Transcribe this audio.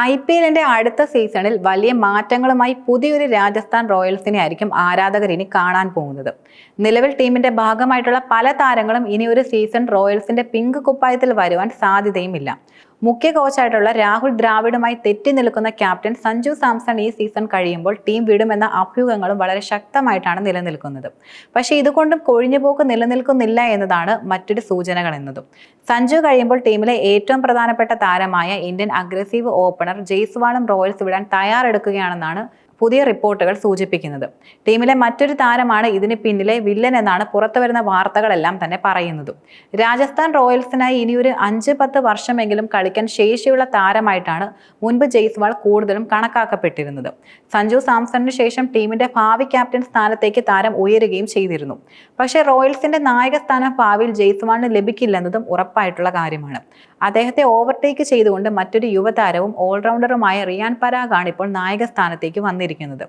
I P എല്ലിന്റെ അടുത്ത സീസണിൽ വലിയ മാറ്റങ്ങളുമായി പുതിയൊരു രാജസ്ഥാൻ റോയൽസിനെ ആയിരിക്കും ആരാധകർ ഇനി കാണാൻ പോകുന്നത്. നിലവിൽ ടീമിന്റെ ഭാഗമായിട്ടുള്ള പല താരങ്ങളും ഇനി ഒരു സീസൺ റോയൽസിന്റെ പിങ്ക് കുപ്പായത്തിൽ വരുവാൻ സാധ്യതയുമില്ല. മുഖ്യ കോച്ചായിട്ടുള്ള രാഹുൽ ദ്രാവിഡുമായി തെറ്റി നിൽക്കുന്ന ക്യാപ്റ്റൻ സഞ്ജു സാംസൺ ഈ സീസൺ കഴിയുമ്പോൾ ടീം വിടുമെന്ന അഭ്യൂഹങ്ങളും വളരെ ശക്തമായിട്ടാണ് നിലനിൽക്കുന്നത്. പക്ഷേ ഇതുകൊണ്ടും കൊഴിഞ്ഞുപോക്ക് നിലനിൽക്കുന്നില്ല എന്നതാണ് മറ്റൊരു സൂചനകൾ എന്നതും. സഞ്ജു കഴിയുമ്പോൾ ടീമിലെ ഏറ്റവും പ്രധാനപ്പെട്ട താരമായ ഇന്ത്യൻ അഗ്രസീവ് ഓപ്പണർ ജയ്സ്വാളും റോയൽസ് വിടാൻ തയ്യാറെടുക്കുകയാണെന്നാണ് പുതിയ റിപ്പോർട്ടുകൾ സൂചിപ്പിക്കുന്നത്. ടീമിലെ മറ്റൊരു താരമാണ് ഇതിന് പിന്നിലെ വില്ലൻ എന്നാണ് പുറത്തുവരുന്ന വാർത്തകളെല്ലാം തന്നെ പറയുന്നത്. രാജസ്ഥാൻ റോയൽസിനായി ഇനിയൊരു അഞ്ച് പത്ത് വർഷമെങ്കിലും കളിക്കാൻ ശേഷിയുള്ള താരമായിട്ടാണ് മുൻപ് ജയ്സ്വാൾ കൂടുതലും കണക്കാക്കപ്പെട്ടിരുന്നത്. സഞ്ജു സാംസണിന് ശേഷം ടീമിന്റെ ഭാവി ക്യാപ്റ്റൻ സ്ഥാനത്തേക്ക് താരം ഉയരുകയും ചെയ്തിരുന്നു. പക്ഷേ റോയൽസിന്റെ നായക സ്ഥാനം ഭാവിയിൽ ജയ്സ്വാളിന് ലഭിക്കില്ലെന്നതും ഉറപ്പായിട്ടുള്ള കാര്യമാണ്. അദ്ദേഹത്തെ ഓവർടേക്ക് ചെയ്തുകൊണ്ട് മറ്റൊരു യുവതാരവും ഓൾറൗണ്ടറുമായ റിയാൻ പരാഗാണ് ഇപ്പോൾ നായക സ്ഥാനത്തേക്ക് വന്നിരിക്കുന്നത്.